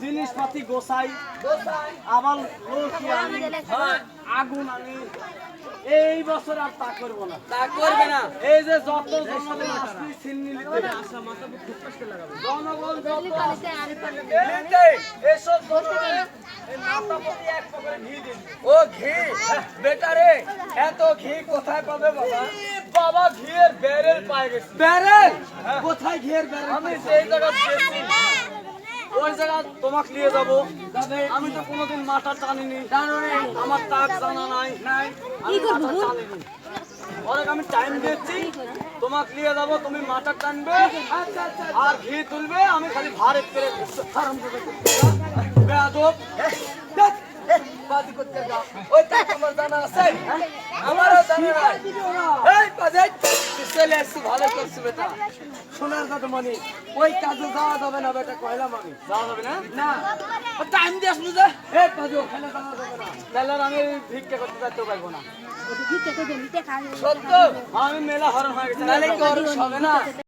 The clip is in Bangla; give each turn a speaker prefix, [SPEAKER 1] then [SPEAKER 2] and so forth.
[SPEAKER 1] জিনিসপাতি গোসাই আবার লোকি আগুন আনি। এই বছর আর তা করব না।
[SPEAKER 2] তা করবে না।
[SPEAKER 1] এই যে যত জনগণ এসব
[SPEAKER 2] ও ঘি? বেটারে এত ঘি কোথায় পাবে বাবা?
[SPEAKER 1] বাবা ঘিয়ের ব্যারেল পায়ে গেছে।
[SPEAKER 2] ব্যারেল? কোথায় ঘিয়ের ব্যারেল
[SPEAKER 1] আমি সেই জায়গা ওই জায়গা তোমাকে নিয়ে যাব। আমি তো কোনোদিন মাথা টানিনি। আমার তাক জানা নাই। নাই আমি মাথা টানিনি। অনেক আমি টাইম দিচ্ছি তোমাকে নিয়ে যাব তুমি মাথা টানবে।
[SPEAKER 2] আচ্ছা আচ্ছা
[SPEAKER 1] আর ঘি তুলবে আমি খালি ভারত
[SPEAKER 2] তা তোমার জানা আছে। আমারও জানা নাই। এই বাজে চলে আসছি ভালো করছি বেটা। সোনার কথা মনি ওই কাজে যাওয়া যাবে না বেটা কয়লা আমি
[SPEAKER 1] যাওয়া যাবে না?
[SPEAKER 2] না। টাইম দিয়ে আসব যে। ওখানে যাওয়া যাবে না।
[SPEAKER 1] তাহলে আমি ভিক্ষা করতে যাইতে পারব না।
[SPEAKER 2] সত্য?
[SPEAKER 1] আমি মেলা হরণ হয়ে গেছে
[SPEAKER 2] হবে না?